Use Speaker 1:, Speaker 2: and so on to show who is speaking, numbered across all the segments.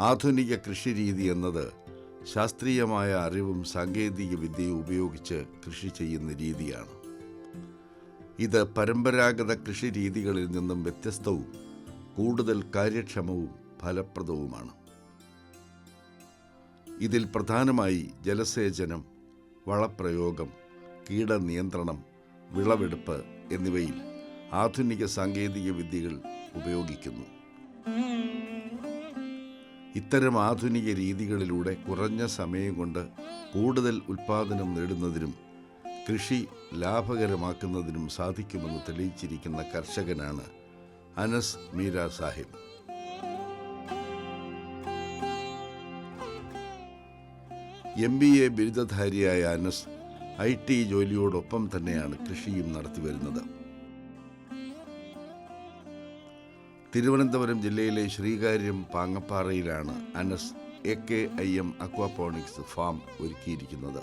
Speaker 1: ആധുനിക കൃഷിരീതി എന്നത് ശാസ്ത്രീയമായ അറിവും സാങ്കേതിക വിദ്യയും ഉപയോഗിച്ച് കൃഷി ചെയ്യുന്ന രീതിയാണ്. ഇത് പരമ്പരാഗത കൃഷി രീതികളിൽ നിന്നും വ്യത്യസ്തവും കൂടുതൽ കാര്യക്ഷമവും ഫലപ്രദവുമാണ്. ഇതിൽ പ്രധാനമായി ജലസേചനം വളപ്രയോഗം കീടനിയന്ത്രണം വിളവെടുപ്പ് എന്നിവയിൽ ആധുനിക സാങ്കേതിക വിദ്യകൾ ഉപയോഗിക്കുന്നു. ഇത്തരം ആധുനിക രീതികളിലൂടെ കുറഞ്ഞ സമയം കൊണ്ട് കൂടുതൽ ഉൽപ്പാദനം നേടുന്നതിനും കൃഷി ലാഭകരമാക്കുന്നതിനും സാധിക്കുമെന്ന് തെളിയിച്ചിരിക്കുന്ന കർഷകനാണ് Anas Meera Sahib. M B A ബിരുദധാരിയായ Anas I T ജോലിയോടൊപ്പം തന്നെയാണ് കൃഷിയും നടത്തിവരുന്നത് തിരുവനന്തപുരം ജില്ലയിലെ Sreekaryam പാങ്ങപ്പാറയിലാണ് Anas A K I M aquaponics farm ഒരുക്കിയിരിക്കുന്നത്.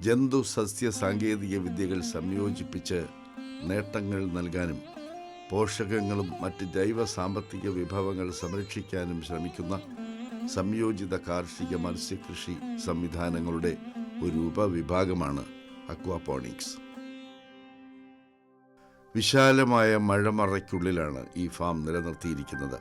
Speaker 1: ജന്തു സസ്യ സാങ്കേതിക വിദ്യകൾ സംയോജിപ്പിച്ച് നേട്ടങ്ങൾ നൽകാനും പോഷകങ്ങളും മറ്റ് ജൈവ സാമ്പത്തിക വിഭവങ്ങൾ സംരക്ഷിക്കാനും ശ്രമിക്കുന്ന സംയോജിത കാർഷിക മത്സ്യകൃഷി സംവിധാനങ്ങളുടെ ഒരു ഉപവിഭാഗമാണ് അക്വാപോണിക്സ്. വിശാലമായ മഴമറയ്ക്കുള്ളിലാണ് ഈ ഫാം നിലനിർത്തിയിരിക്കുന്നത്.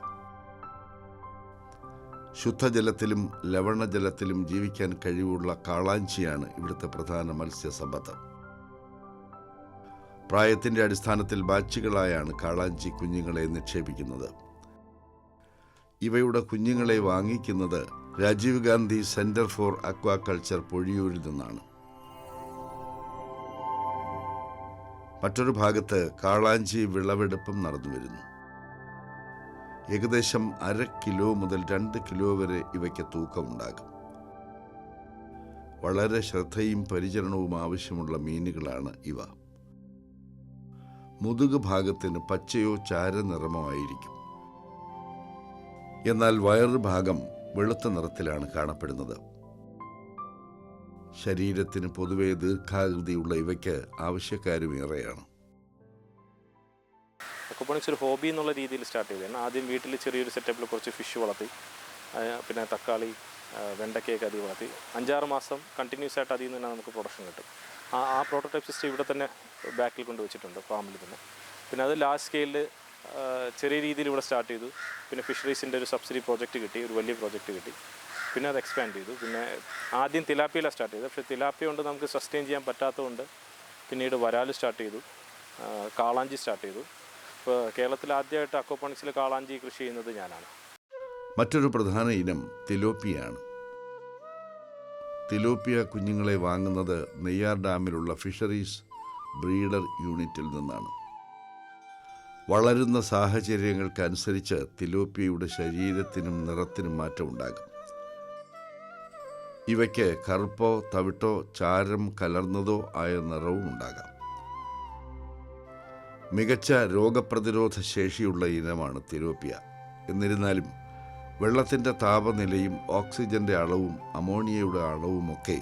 Speaker 1: ശുദ്ധജലത്തിലും ലവണജലത്തിലും ജീവിക്കാൻ കഴിവുള്ള കാളാഞ്ചിയാണ് ഇവിടുത്തെ പ്രധാന മത്സ്യസമ്പത്ത്. പ്രായത്തിന്റെ അടിസ്ഥാനത്തിൽ ബാച്ചുകളായാണ് കാളാഞ്ചി കുഞ്ഞുങ്ങളെ നിക്ഷേപിക്കുന്നത്. ഇവയുടെ കുഞ്ഞുങ്ങളെ വാങ്ങിക്കുന്നത് Rajiv Gandhi centre for aquaculture പൊഴിയൂരിൽ നിന്നാണ്. മറ്റൊരു ഭാഗത്ത് കാളാഞ്ചി വിളവെടുപ്പും നടന്നു വരുന്നു. ഏകദേശം അര കിലോ മുതൽ രണ്ട് കിലോ വരെ ഇവയ്ക്ക് തൂക്കമുണ്ടാകും വളരെ ശ്രദ്ധയും പരിചരണവും ആവശ്യമുള്ള മീനുകളാണ് ഇവ. മുതുക് ഭാഗത്തിന് പച്ചയോ ചാരനിറമോ ആയിരിക്കും. എന്നാൽ വയറുഭാഗം വെളുത്ത നിറത്തിലാണ് കാണപ്പെടുന്നത്. ശരീരത്തിന് പൊതുവെ ദീർഘാകൃതിയുള്ള ഇവയ്ക്ക് ആവശ്യക്കാരും ഏറെയാണ്
Speaker 2: അക്വപ്പോണിക്സ് ഒരു ഹോബി എന്നുള്ള രീതിയിൽ സ്റ്റാർട്ട് ചെയ്തതാണ് ആദ്യം വീട്ടിൽ ചെറിയൊരു സെറ്റപ്പിൽ കുറച്ച് ഫിഷ് വളർത്തി പിന്നെ തക്കാളി വെണ്ടക്കയൊക്കെ അധികം വളർത്തി. അഞ്ചാറ് മാസം കണ്ടിന്യൂസ് ആയിട്ട് അതിൽ നിന്ന് തന്നെ നമുക്ക് പ്രൊഡക്ഷൻ കിട്ടും. ആ ആ പ്രോട്ടോടൈപ്പ് സിസ്റ്റം ഇവിടെ തന്നെ ബാക്കിൽ കൊണ്ട് വെച്ചിട്ടുണ്ട് ഫാമിൽ തന്നെ. പിന്നെ അത് ലാസ്റ്റ് സ്കെയിലിൽ ചെറിയ രീതിയിൽ ഇവിടെ സ്റ്റാർട്ട് ചെയ്തു. പിന്നെ ഫിഷറീസിന്റെ ഒരു സബ്സിഡി പ്രോജക്റ്റ് കിട്ടി ഒരു വലിയ പ്രോജക്റ്റ് കിട്ടി. പിന്നെ അത് എക്സ്പാൻഡ് ചെയ്തു. പിന്നെ ആദ്യം തിലാപ്പിയിലാണ് സ്റ്റാർട്ട് ചെയ്തത്. പക്ഷേ തിലാപ്പിയ കൊണ്ട് നമുക്ക് സസ്റ്റെയിൻ ചെയ്യാൻ പറ്റാത്തതുകൊണ്ട് പിന്നീട് വരാൽ സ്റ്റാർട്ട് ചെയ്തു. കാളാഞ്ചി സ്റ്റാർട്ട് ചെയ്തു. ഇപ്പോൾ കേരളത്തിൽ ആദ്യമായിട്ട് അക്വപ്പണിക്സിൽ കാളാഞ്ചി കൃഷി ചെയ്യുന്നത് ഞാനാണ്.
Speaker 1: മറ്റൊരു പ്രധാന ഇനം തിലോപ്പിയാണ്. തിലോപ്പിയ കുഞ്ഞുങ്ങളെ വാങ്ങുന്നത് നെയ്യാർ ഡാമിലുള്ള ഫിഷറീസ് ബ്രീഡർ യൂണിറ്റിൽ നിന്നാണ്. വളരുന്ന സാഹചര്യങ്ങൾക്കനുസരിച്ച് തിലോപ്പിയയുടെ ശരീരത്തിനും നിറത്തിനും മാറ്റമുണ്ടാകും. ഇവയ്ക്ക് കറുപ്പോ തവിട്ടോ ചാരം കലർന്നതോ ആയ നിറവും ഉണ്ടാകാം. മികച്ച രോഗപ്രതിരോധ ശേഷിയുള്ള ഇനമാണ് തിരോപ്പിയ. എന്നിരുന്നാലും വെള്ളത്തിന്റെ താപനിലയും ഓക്സിജന്റെ അളവും അമോണിയയുടെ അളവുമൊക്കെ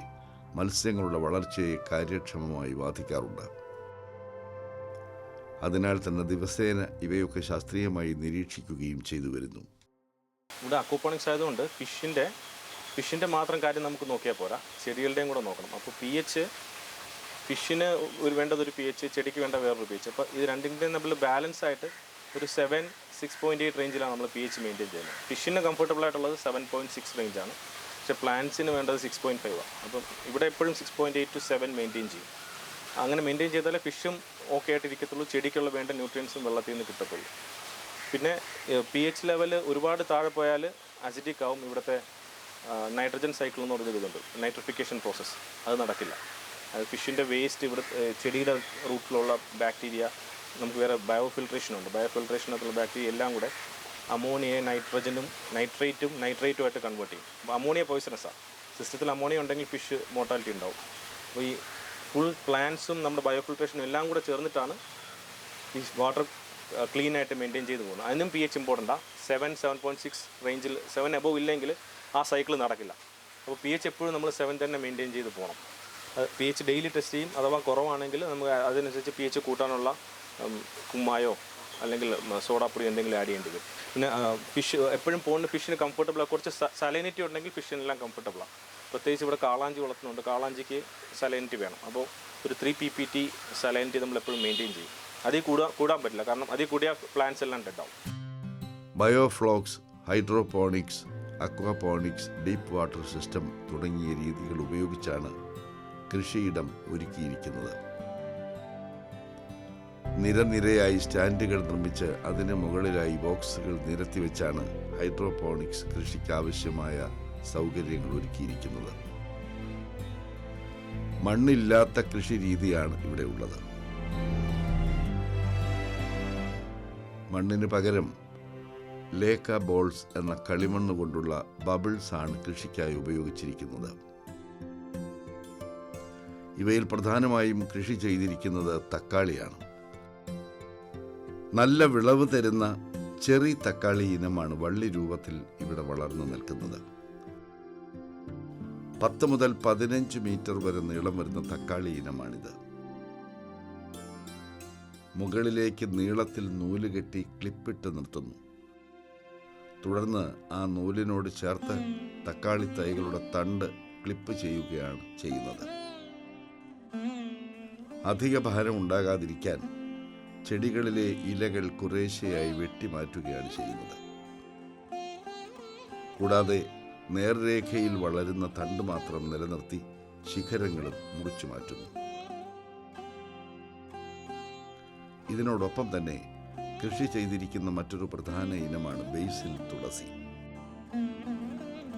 Speaker 1: മത്സ്യങ്ങളുടെ വളർച്ചയെ കാര്യക്ഷമമായി ബാധിക്കാറുണ്ട്. അതിനാൽ തന്നെ ദിവസേന ഇവയൊക്കെ ശാസ്ത്രീയമായി നിരീക്ഷിക്കുകയും ചെയ്തു വരുന്നു.
Speaker 2: ഇവിടെ അക്വപോണിക്സ് ആയതുകൊണ്ട് ഫിഷിന്റെ ഫിഷിന്റെ മാത്രം കാര്യം നമുക്ക് നോക്കിയാൽ പോരാ. ചെടികളുടെയും കൂടെ നോക്കണം. അപ്പോൾ പി എച്ച് ഫിഷിന് ഒരു വേണ്ടതൊരു പി എച്ച് ചെടിക്ക് വേണ്ട വേറൊരു പി എച്ച് അപ്പോൾ ഇത് രണ്ടിന്റെയും തമ്മിൽ ബാലൻസ് ആയിട്ട് ഒരു സെവൻ സിക്സ് പോയിന്റ് എയ്റ്റ് റേഞ്ചിലാണ് നമ്മൾ പി എച്ച് മെയിന്റെയിൻ ചെയ്യുന്നത്. ഫിഷിന് കംഫർട്ടബിൾ ആയിട്ടുള്ളത് സെവൻ പോയിന്റ് സിക്സ് റേഞ്ചാണ് പക്ഷേ പ്ലാന്റ്സിന് വേണ്ടത് സിക്സ് പോയിന്റ് ഫൈവ് ആണ്. അപ്പം ഇവിടെ എപ്പോഴും six point eight two seven maintain ചെയ്യും. അങ്ങനെ മെയിന്റെയിൻ ചെയ്താലേ ഫിഷും ഓക്കെ ആയിട്ട് ഇരിക്കത്തുള്ളൂ ചെടിക്കുള്ള വേണ്ട ന്യൂട്രിയൻസും വെള്ളത്തിൽ നിന്ന് കിട്ടത്തുള്ളൂ. പിന്നെ പി എച്ച് ലെവൽ ഒരുപാട് താഴെ പോയാൽ അസിഡിക് ആവും. ഇവിടുത്തെ നൈട്രജൻ സൈക്കിൾ എന്ന് പറഞ്ഞൊരു ഇതുണ്ട്. നൈട്രിഫിക്കേഷൻ പ്രോസസ്സ് അത് നടക്കില്ല. അത് ഫിഷിന്റെ വേസ്റ്റ് ഇവിടെ ചെടിയുടെ റൂട്ടിലുള്ള ബാക്ടീരിയ നമുക്ക് വേറെ ബയോ ഫിൽട്രേഷൻ ഉണ്ട്. ബയോ ഫിൽട്രേഷനകത്തുള്ള ബാക്ടീരിയ എല്ലാം കൂടെ അമോണിയയെ നൈട്രജനും നൈട്രേറ്റും നൈട്രേറ്റുമായിട്ട് കൺവേർട്ട് ചെയ്യും. അപ്പോൾ അമോണിയ പോയിസണസാണ് സിസ്റ്റത്തിൽ അമോണിയ ഉണ്ടെങ്കിൽ ഫിഷ് മോർട്ടാലിറ്റി ഉണ്ടാവും. അപ്പോൾ ഈ ഫുൾ പ്ലാന്റ്സും നമ്മുടെ ബയോ ഫിൽട്രേഷനും എല്ലാം കൂടെ ചേർന്നിട്ടാണ് ഈ വാട്ടർ ക്ലീൻ ആയിട്ട് മെയിന്റെയിൻ ചെയ്ത് പോകുന്നത്. അതിനും പി എച്ച് ഇമ്പോർട്ടന്റാണ് സെവൻ സെവൻ പോയിന്റ് സിക്സ് റേഞ്ചിൽ സെവൻ എബവ് ഇല്ലെങ്കിൽ ആ സൈക്കിൾ നടക്കില്ല. അപ്പോൾ പി എച്ച് എപ്പോഴും നമ്മൾ സെവൻ തന്നെ മെയിന്റെയിൻ ചെയ്ത് പോകണം പി എച്ച് ഡെയിലി ടെസ്റ്റ് ചെയ്യും അഥവാ കുറവാണെങ്കിൽ നമുക്ക് അതിനനുസരിച്ച് പി എച്ച് കൂട്ടാനുള്ള കുമ്മായോ അല്ലെങ്കിൽ സോഡാപ്പൊടി എന്തെങ്കിലും ആഡ് ചെയ്യേണ്ടി വരും. പിന്നെ ഫിഷ് എപ്പോഴും പോകുന്ന ഫിഷിന് കംഫർട്ടബിളാണ് കുറച്ച് സലൈനിറ്റി ഉണ്ടെങ്കിൽ ഫിഷിനെല്ലാം കംഫർട്ടബിളാണ് പ്രത്യേകിച്ച് ഇവിടെ കാളാഞ്ചി വളർത്തുന്നുണ്ട്. കാളാഞ്ചിക്ക് സലൈനിറ്റി വേണം. അപ്പോൾ ഒരു three P P T salinity നമ്മൾ എപ്പോഴും മെയിന്റെയിൻ ചെയ്യും. അതിൽ കൂടാൻ കൂടാൻ പറ്റില്ല. കാരണം അതിൽ കൂടിയ പ്ലാന്റ്സ് എല്ലാം ഡെഡാവും
Speaker 1: biofloc hydroponics aquaponics deep water system തുടങ്ങിയ രീതികൾ ഉപയോഗിച്ചാണ് കൃഷിയിടം ഒരുക്കിയിരിക്കുന്നത്. നിരനിരയായി സ്റ്റാൻഡുകൾ നിർമ്മിച്ച് അതിന് മുകളിലായി ബോക്സുകൾ നിരത്തി വെച്ചാണ് ഹൈഡ്രോപോണിക്സ് കൃഷിക്ക് ആവശ്യമായ സൗകര്യങ്ങൾ ഒരുക്കിയിരിക്കുന്നത്. മണ്ണില്ലാത്ത കൃഷി രീതിയാണ് ഇവിടെ ഉള്ളത്. മണ്ണിന് പകരം ലേക്ക ബോൾസ് എന്ന കളിമണ്ണ് കൊണ്ടുള്ള ബബിൾസ് ആണ് കൃഷിക്കായി ഉപയോഗിച്ചിരിക്കുന്നത്. ഇവയിൽ പ്രധാനമായും കൃഷി ചെയ്തിരിക്കുന്നത് തക്കാളിയാണ്. നല്ല വിളവ് തരുന്ന ചെറി തക്കാളി ഇനമാണ് വള്ളി രൂപത്തിൽ ഇവിടെ വളർന്നു നിൽക്കുന്നത്. പത്ത് മുതൽ പതിനഞ്ച് മീറ്റർ വരെ നീളം വരുന്ന തക്കാളി ഇനമാണിത്. മുകളിലേക്ക് നീളത്തിൽ നൂൽ കെട്ടി ക്ലിപ്പിട്ട് നിർത്തുന്നു. തുടർന്ന് ആ നൂലിനോട് ചേർത്ത് തക്കാളി തൈകളുടെ തണ്ട് ക്ലിപ്പ് ചെയ്യുകയാണ് ചെയ്യുന്നത്. അധിക ഭാരം ഉണ്ടാകാതിരിക്കാൻ ചെടികളിലെ ഇലകൾ കുറേശ്ശെയായി വെട്ടിമാറ്റുകയാണ് ചെയ്യുന്നത്. കൂടാതെ നേർരേഖയിൽ വളരുന്ന തണ്ട് മാത്രം നിലനിർത്തി ശിഖരങ്ങളും മുറിച്ചു മാറ്റുന്നു. ഇതിനോടൊപ്പം തന്നെ കൃഷി ചെയ്തിരിക്കുന്ന മറ്റൊരു പ്രധാന ഇനമാണ് ബേസിൽ തുളസി.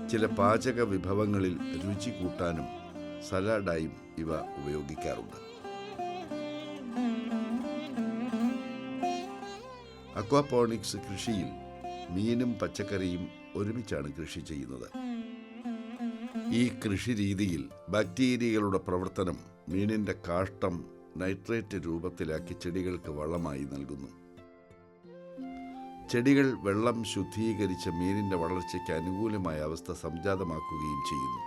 Speaker 1: ചില പാചക വിഭവങ്ങളിൽ രുചി കൂട്ടാനും സലാഡായും ഇവ ഉപയോഗിക്കാറുണ്ട്. അക്വാപോണിക്സ് കൃഷിയിൽ മീനും പച്ചക്കറിയും ഒരുമിച്ചാണ് കൃഷി ചെയ്യുന്നത്. ഈ കൃഷി രീതിയിൽ ബാക്ടീരിയകളുടെ പ്രവർത്തനം മീനിന്റെ കാഷ്ടം നൈട്രേറ്റ് രൂപത്തിലാക്കി ചെടികൾക്ക് വളമായി നൽകുന്നു. ചെടികൾ വെള്ളം ശുദ്ധീകരിച്ച മീനിന്റെ വളർച്ചയ്ക്ക് അനുകൂലമായ അവസ്ഥ സംജാതമാക്കുകയും ചെയ്യുന്നു.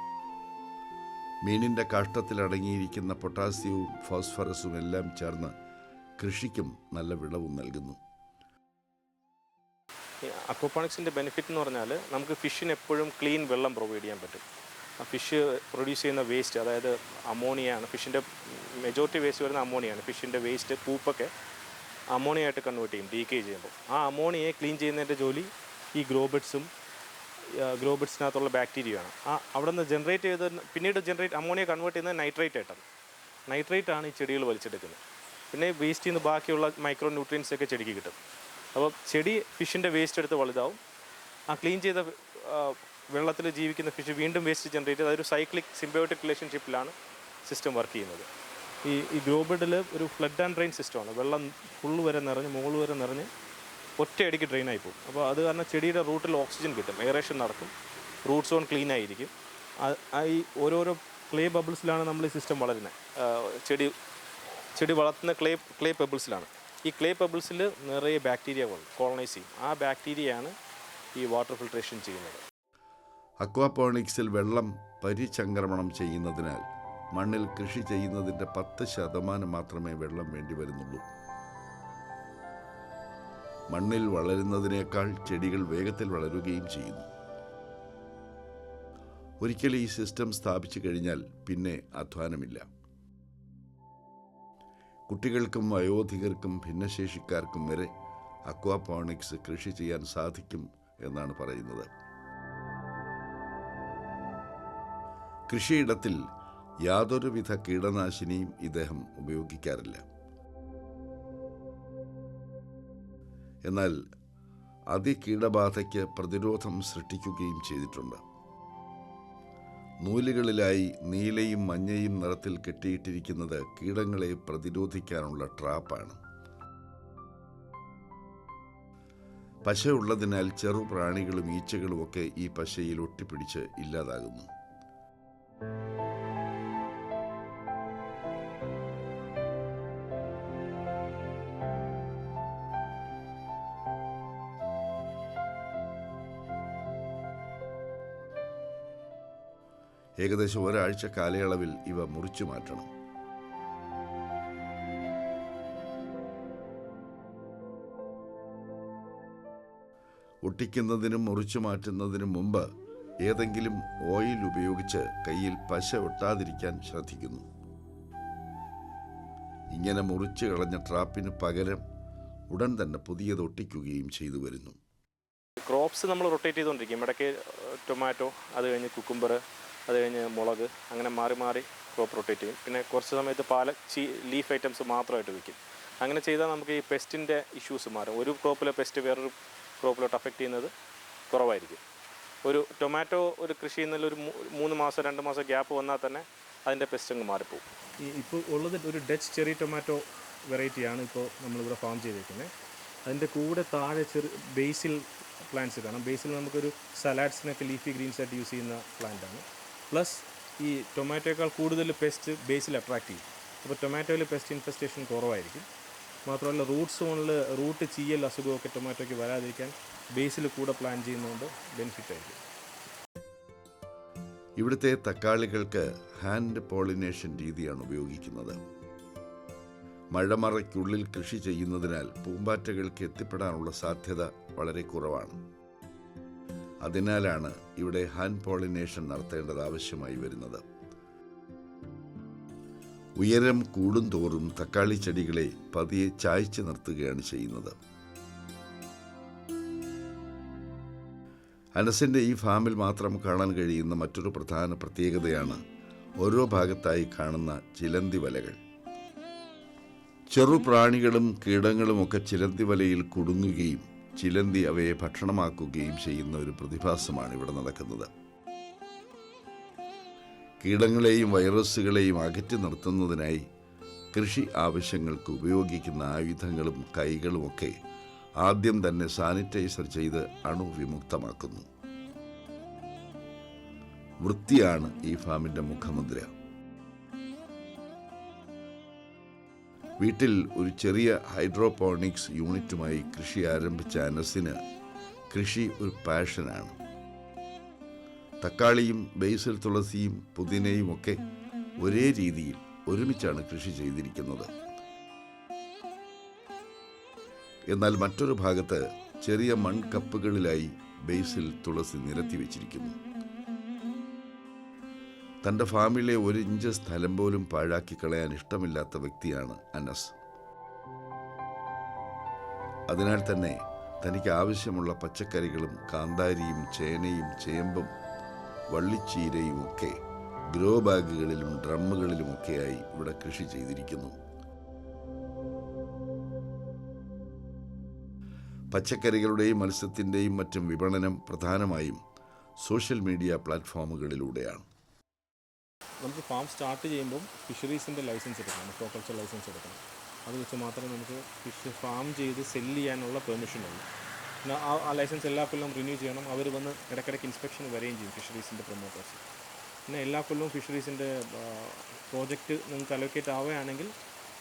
Speaker 1: മീനിന്റെ കാഷ്ടത്തിൽ അടങ്ങിയിരിക്കുന്ന പൊട്ടാസ്യവും ഫോസ്ഫറസും എല്ലാം ചേർന്ന് കൃഷിക്കും നല്ല വിളവും നൽകുന്നു.
Speaker 2: അക്വപോണിക്സിന്റെ ബെനിഫിറ്റ് എന്ന് പറഞ്ഞാൽ നമുക്ക് ഫിഷിന് എപ്പോഴും ക്ലീൻ വെള്ളം പ്രൊവൈഡ് ചെയ്യാൻ പറ്റും. ഫിഷ് പ്രൊഡ്യൂസ് ചെയ്യുന്ന വേസ്റ്റ് അതായത് അമോണിയാണ് ഫിഷിന്റെ മെജോറിറ്റി വേസ്റ്റ് വരുന്ന അമോണിയാണ് ഫിഷിന്റെ വേസ്റ്റ് പൂപ്പൊക്കെ അമോണിയ ആയിട്ട് കൺവേർട്ട് ചെയ്യും ഡീക്കേ ചെയ്യുമ്പോൾ. ആ അമോണിയെ ക്ലീൻ ചെയ്യുന്നതിന്റെ ജോലി ഈ ഗ്രോബിഡ്സും ഗ്രോബിഡ്സിനകത്തുള്ള ബാക്ടീരിയയാണ് ആ അവിടെ നിന്ന് ജനറേറ്റ് ചെയ്ത് പിന്നീട് ജനറേറ്റ് അമോണിയ കൺവേർട്ട് ചെയ്യുന്നത് നൈട്രേറ്റ് ആയിട്ടാണ്. നൈട്രേറ്റ് ആണ് ഈ ചെടികൾ വലിച്ചെടുക്കുന്നത്. പിന്നെ വേസ്റ്റിൽ നിന്ന് ബാക്കിയുള്ള മൈക്രോ ന്യൂട്രിയൻസ് ഒക്കെ ചെടിക്ക് കിട്ടും. അപ്പോൾ ചെടി ഫിഷിന്റെ വേസ്റ്റ് എടുത്ത് വലുതാവും. ആ ക്ലീൻ ചെയ്ത വെള്ളത്തിൽ ജീവിക്കുന്ന ഫിഷ് വീണ്ടും വേസ്റ്റ് ജനറേറ്റ് ചെയ്ത് അതൊരു സൈക്ലിക് സിംബയോട്ടിക് റിലേഷൻഷിപ്പിലാണ് സിസ്റ്റം വർക്ക് ചെയ്യുന്നത്. ഈ ഈ ഗ്രോബിഡിൽ ഒരു ഫ്ലഡ് ആൻഡ് ഡ്രെയിൻ സിസ്റ്റമാണ്. വെള്ളം ഫുള്ള് വരെ നിറഞ്ഞ് മുകളിൽ വരെ നിറഞ്ഞ് ഒറ്റയടിക്ക് ഡ്രെയിൻ ആയി പോകും. അപ്പോൾ അത് കാരണം ചെടിയുടെ റൂട്ടിൽ ഓക്സിജൻ കിട്ടും. എയറേഷൻ നടക്കും. റൂട്ട് സോൺ ക്ലീൻ ആയിരിക്കും. ഈ ഓരോരോ ക്ലേ ബബിൾസിലാണ് നമ്മൾ ഈ സിസ്റ്റം വളരുന്നത്. ചെടി ചെടി വളർത്തുന്ന ക്ലേ ക്ലേ പെബിൾസിലാണ് ഈ ക്ലേ പെബിൾസിൽ നിറയെ ബാക്ടീരിയ കോളനൈസ് ചെയ്യും. ആ ബാക്ടീരിയയാണ് ഈ വാട്ടർ ഫിൽട്രേഷൻ ചെയ്യുന്നത്.
Speaker 1: അക്വാപോണിക്സിൽ വെള്ളം പരിചംക്രമണം ചെയ്യുന്നതിനാൽ മണ്ണിൽ കൃഷി ചെയ്യുന്നതിന്റെ പത്ത് ശതമാനം മാത്രമേ വെള്ളം വേണ്ടി വരുന്നുള്ളൂ. മണ്ണിൽ വളരുന്നതിനേക്കാൾ ചെടികൾ വേഗത്തിൽ വളരുകയും ചെയ്യുന്നു. ഒരിക്കൽ ഈ സിസ്റ്റം സ്ഥാപിച്ചു കഴിഞ്ഞാൽ പിന്നെ അധ്വാനമില്ല. കുട്ടികൾക്കും വയോധികർക്കും ഭിന്നശേഷിക്കാർക്കും വരെ അക്വാപോണിക്സ് കൃഷി ചെയ്യാൻ സാധിക്കും എന്നാണ് പറയുന്നത്. കൃഷിയിടത്തിൽ യാതൊരുവിധ കീടനാശിനിയും ഇദ്ദേഹം ഉപയോഗിക്കാറില്ല. എന്നാൽ അതികീടബാധയ്ക്ക് പ്രതിരോധം സൃഷ്ടിക്കുകയും ചെയ്തിട്ടുണ്ട്. നൂലുകളിലായി നീലയും മഞ്ഞയും നിറത്തിൽ കെട്ടിയിട്ടിരിക്കുന്നത് കീടങ്ങളെ പ്രതിരോധിക്കാനുള്ള ട്രാപ്പാണ്. പശയുള്ളതിനാൽ ചെറു പ്രാണികളും ഈച്ചകളുമൊക്കെ ഈ പശയിൽ ഒട്ടിപ്പിടിച്ച് ഇല്ലാതാകുന്നു. ഏകദേശം ഒരാഴ്ച കാലയളവിൽ ഇവ മുറിച്ചു മാറ്റണം. ഒട്ടിക്കുന്നതിനും മുറിച്ചു മാറ്റുന്നതിനും മുമ്പ് ഏതെങ്കിലും ഓയിൽ ഉപയോഗിച്ച് കയ്യിൽ പശ ഒട്ടാതിരിക്കാൻ ശ്രദ്ധിക്കുന്നു. ഇങ്ങനെ മുറിച്ചു കളഞ്ഞ ട്രാപ്പിന് പകരം ഉടൻ തന്നെ പുതിയത് ഒട്ടിക്കുകയും ചെയ്തു വരുന്നു.
Speaker 2: ക്രോപ്സ് നമ്മൾ റൊട്ടേറ്റ് ചെയ്തുകൊണ്ടിരിക്കും. ഇടയ്ക്ക് ടൊമാറ്റോ അത് കഴിഞ്ഞ് കുക്കുംബർ അത് കഴിഞ്ഞ് മുളക് അങ്ങനെ മാറി മാറി ക്രോപ്പ് റൊട്ടേറ്റ് ചെയ്യും. പിന്നെ കുറച്ച് സമയത്ത് പാല ചീ ലീഫ് ഐറ്റംസ് മാത്രമായിട്ട് വയ്ക്കും അങ്ങനെ ചെയ്താൽ നമുക്ക് ഈ പെസ്റ്റിന്റെ ഇഷ്യൂസ് മാറും. ഒരു ക്രോപ്പിലെ പെസ്റ്റ് വേറൊരു ക്രോപ്പിലോട്ട് അഫക്റ്റ് ചെയ്യുന്നത് കുറവായിരിക്കും. ഒരു ടൊമാറ്റോ ഒരു കൃഷി ചെയ്യുന്നതിൽ ഒരു മൂന്ന് മാസം രണ്ട് മാസം ഗ്യാപ്പ് വന്നാൽ തന്നെ അതിന്റെ പെസ്റ്റ് അങ്ങ് മാറിപ്പോകും ഈ ഇപ്പോൾ ഉള്ളത് ഒരു ഡച്ച് ചെറി ടൊമാറ്റോ വെറൈറ്റിയാണ് ഇപ്പോൾ നമ്മളിവിടെ ഫാം ചെയ്തിരിക്കുന്നത് അതിന്റെ കൂടെ താഴെ ചെറു ബേസിൽ പ്ലാന്റ്സ് കാണാം ബേസിൽ നമുക്കൊരു സലാഡ്സിനൊക്കെ ലീഫി ഗ്രീൻസ് ആയിട്ട് യൂസ് ചെയ്യുന്ന പ്ലാന്റാണ് പ്ലസ് ഈ ടൊമാറ്റോയേക്കാൾ കൂടുതൽ പെസ്റ്റ് ബേസിൽ അട്രാക്ട് ചെയ്യും. അപ്പോൾ ടൊമാറ്റോയിൽ പെസ്റ്റ് ഇൻഫെസ്റ്റേഷൻ കുറവായിരിക്കും. മാത്രമല്ല റൂട്ട് സോണിൽ റൂട്ട് ചീയൽ അസുഖമൊക്കെ ടൊമാറ്റോയ്ക്ക് വരാതിരിക്കാൻ ബേസിൽ കൂടെ പ്ലാൻ ചെയ്യുന്നതുകൊണ്ട് ബെനിഫിറ്റ് ആയിരിക്കും.
Speaker 1: ഇവിടുത്തെ തക്കാളികൾക്ക് ഹാൻഡ് പോളിനേഷൻ രീതിയാണ് ഉപയോഗിക്കുന്നത്. മഴമറയ്ക്കുള്ളിൽ കൃഷി ചെയ്യുന്നതിനാൽ പൂമ്പാറ്റകൾക്ക് എത്തിപ്പെടാനുള്ള സാധ്യത വളരെ കുറവാണ്. അതിനാലാണ് ഇവിടെ ഹാൻഡ് പോളിനേഷൻ നടത്തേണ്ടത് ആവശ്യമായി വരുന്നത്. ഉയരം കൂടും തോറും തക്കാളി ചെടികളെ പതിയെ ചായ്ച്ചു നിർത്തുകയാണ് ചെയ്യുന്നത്. അനസിന്റെ ഈ ഫാമിൽ മാത്രം കാണാൻ കഴിയുന്ന മറ്റൊരു പ്രധാന പ്രത്യേകതയാണ് ഓരോ ഭാഗത്തായി കാണുന്ന ചിലന്തി വലകൾ. ചെറുപ്രാണികളും കീടങ്ങളുമൊക്കെ ചിലന്തി വലയിൽ കുടുങ്ങുകയും ചിലന്തി അവയെ ഭക്ഷണമാക്കുകയും ചെയ്യുന്ന ഒരു പ്രതിഭാസമാണ് ഇവിടെ നടക്കുന്നത്. കീടങ്ങളെയും വൈറസുകളെയും അകറ്റി നിർത്തുന്നതിനായി കൃഷി ആവശ്യങ്ങൾക്ക് ഉപയോഗിക്കുന്ന ആയുധങ്ങളും കൈകളുമൊക്കെ ആദ്യം തന്നെ സാനിറ്റൈസർ ചെയ്ത് അണുവിമുക്തമാക്കുന്നു വൃത്തിയാണ് ഈ ഫാമിന്റെ മുഖമുദ്ര. വീട്ടിൽ ഒരു ചെറിയ ഹൈഡ്രോപോണിക്സ് യൂണിറ്റുമായി കൃഷി ആരംഭിച്ച അനസിന് കൃഷി ഒരു പാഷനാണ്. തക്കാളിയും ബേസിൽ തുളസിയും പുതിനയും ഒക്കെ ഒരേ രീതിയിൽ ഒരുമിച്ചാണ് കൃഷി ചെയ്തിരിക്കുന്നത്. എന്നാൽ മറ്റൊരു ഭാഗത്ത് ചെറിയ മൺകപ്പുകളിലായി ബേസിൽ തുളസി നിരത്തി വെച്ചിരിക്കുന്നു. തന്റെ ഫാമിലെ ഒരു ഇഞ്ച് സ്ഥലം പോലും പാഴാക്കി കളയാൻ ഇഷ്ടമില്ലാത്ത വ്യക്തിയാണ് അനസ്. അതിനാൽ തന്നെ തനിക്ക് ആവശ്യമുള്ള പച്ചക്കറികളും കാന്താരിയും ചേനയും ചേമ്പും വള്ളിച്ചീരയും ഒക്കെ ഗ്രോ ബാഗുകളിലും ഡ്രമ്മുകളിലുമൊക്കെയായി ഇവിടെ കൃഷി ചെയ്തിരിക്കുന്നു. പച്ചക്കറികളുടെയും മത്സ്യത്തിന്റെയും മറ്റും വിപണനം പ്രധാനമായും സോഷ്യൽ മീഡിയ പ്ലാറ്റ്ഫോമുകളിലൂടെയാണ്.
Speaker 2: നമുക്ക് ഫാം സ്റ്റാർട്ട് ചെയ്യുമ്പം ഫിഷറീസിന്റെ ലൈസൻസ് എടുക്കണം അക്വാകൾച്ചർ ലൈസൻസ് എടുക്കണം. അത് വെച്ച് മാത്രമേ നമുക്ക് ഫിഷ് ഫാം ചെയ്ത് സെല്ല് ചെയ്യാനുള്ള പെർമിഷൻ ഉള്ളൂ. പിന്നെ ആ ആ ലൈസൻസ് എല്ലാ കൊല്ലവും റിന്യൂ ചെയ്യണം. അവർ വന്ന് ഇടയ്ക്കിടയ്ക്ക് ഇൻസ്പെക്ഷൻ വരികയും ചെയ്യും ഫിഷറീസിന്റെ പ്രൊമോട്ടേഴ്സ് പിന്നെ എല്ലാ കൊല്ലവും ഫിഷറീസിന്റെ പ്രോജക്റ്റ് നിങ്ങൾക്ക് അലോക്കേറ്റ് ആവുകയാണെങ്കിൽ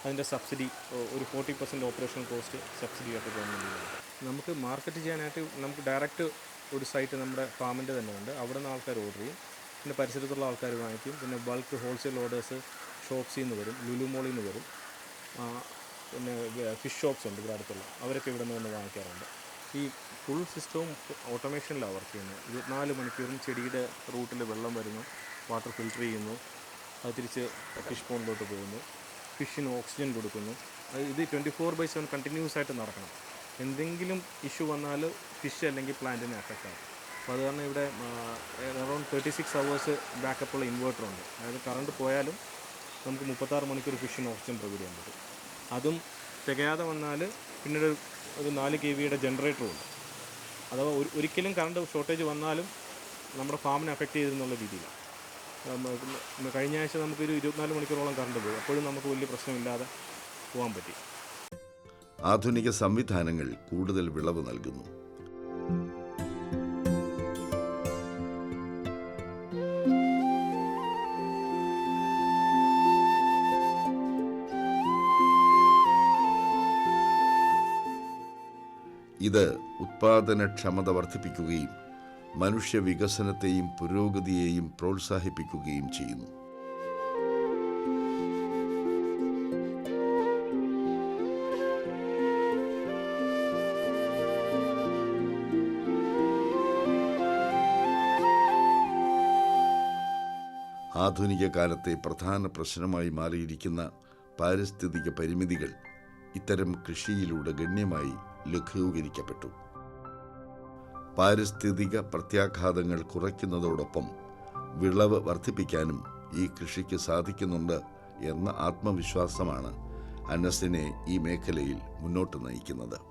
Speaker 2: അതിന്റെ സബ്സിഡി ഒരു forty percent operational cost subsidy ആയിട്ട് ഗവൺമെന്റ് നമുക്ക് മാർക്കറ്റ് ചെയ്യാനായിട്ട് നമുക്ക് ഡയറക്റ്റ് ഒരു സൈറ്റ് നമ്മുടെ ഫാമിന്റെ തന്നെ ഉണ്ട്. അവിടെ നിന്ന് ആൾക്കാർ ഓർഡർ ചെയ്യും. പിന്നെ പരിസരത്തുള്ള ആൾക്കാർ വാങ്ങിക്കും. പിന്നെ ബൾക്ക് ഹോൾസെയിൽ ഓർഡേഴ്സ് ഷോപ്സിൽ നിന്ന് വരും ലുലു മോളിൽ നിന്ന് വരും. പിന്നെ ഫിഷ് ഷോപ്സ് ഉണ്ട് ഇവിടെ അടുത്തുള്ള. അവരൊക്കെ ഇവിടെ നിന്ന് വന്ന് വാങ്ങിക്കാറുണ്ട്. ഈ ഫുൾ സിസ്റ്റവും ഓട്ടോമേഷനിലാണ് വർക്ക് ചെയ്യുന്നത് ഇരുപത്തിനാല് മണിക്കൂറും ചെടിയുടെ റൂട്ടിൽ വെള്ളം വരുന്നു വാട്ടർ ഫിൽറ്റർ ചെയ്യുന്നു അത് തിരിച്ച് ഫിഷ് പോണ്ടിലോട്ട് പോകുന്നു. ഫിഷിന് ഓക്സിജൻ കൊടുക്കുന്നു. ഇത് twenty four by seven continuous ആയിട്ട് നടക്കണം. എന്തെങ്കിലും ഇഷ്യൂ വന്നാൽ ഫിഷ് അല്ലെങ്കിൽ പ്ലാന്റിനെ അഫക്റ്റ് ആകും അപ്പോൾ അത് കാരണം ഇവിടെ അറൗണ്ട് തേർട്ടി സിക്സ് അവേഴ്സ് ബാക്കപ്പുള്ള ഇൻവേർട്ടർ ഉണ്ട്. അതായത് കറണ്ട് പോയാലും നമുക്ക് മുപ്പത്താറ് മണിക്കൂർ ഫിഷിന് ഓക്സിജൻ പ്രൊവൈഡ് ചെയ്യാൻ പറ്റും. അതും തികയാതെ വന്നാൽ പിന്നീട് ഒരു- നാല് കെ വിയുടെ ജനറേറ്ററും ഉണ്ട്. അഥവാ ഒരു- ഒരിക്കലും കറണ്ട് ഷോർട്ടേജ് വന്നാലും നമ്മുടെ ഫാമിനെ അഫക്റ്റ് ചെയ്തെന്നുള്ള രീതിയിലാണ്. കഴിഞ്ഞ ആഴ്ച നമുക്കൊരു ഇരുപത്തിനാല് മണിക്കൂറോളം കറണ്ട് പോയി. അപ്പോഴും നമുക്ക് വലിയ പ്രശ്നമില്ലാതെ പോകാൻ പറ്റി.
Speaker 1: ആധുനിക സംവിധാനങ്ങൾ കൂടുതൽ വിളവ് നൽകുന്നു. ഇത് ഉത്പാദനക്ഷമത വർദ്ധിപ്പിക്കുകയും മനുഷ്യ വികസനത്തെയും പുരോഗതിയെയും പ്രോത്സാഹിപ്പിക്കുകയും ചെയ്യുന്നു. ആധുനിക കാലത്തെ പ്രധാന പ്രശ്നമായി മാറിയിരിക്കുന്ന പാരിസ്ഥിതിക പരിമിതികൾ ഇത്തരം കൃഷിയിലൂടെ ഗണ്യമായി ലഘൂകരിക്കപ്പെട്ടു. പാരിസ്ഥിതിക പ്രത്യാഘാതങ്ങൾ കുറയ്ക്കുന്നതോടൊപ്പം വിളവ് വർദ്ധിപ്പിക്കാനും ഈ കൃഷിക്ക് സാധിക്കുന്നുണ്ട് എന്ന ആത്മവിശ്വാസമാണ് അനസിനെ ഈ മേഖലയിൽ മുന്നോട്ട് നയിക്കുന്നത്.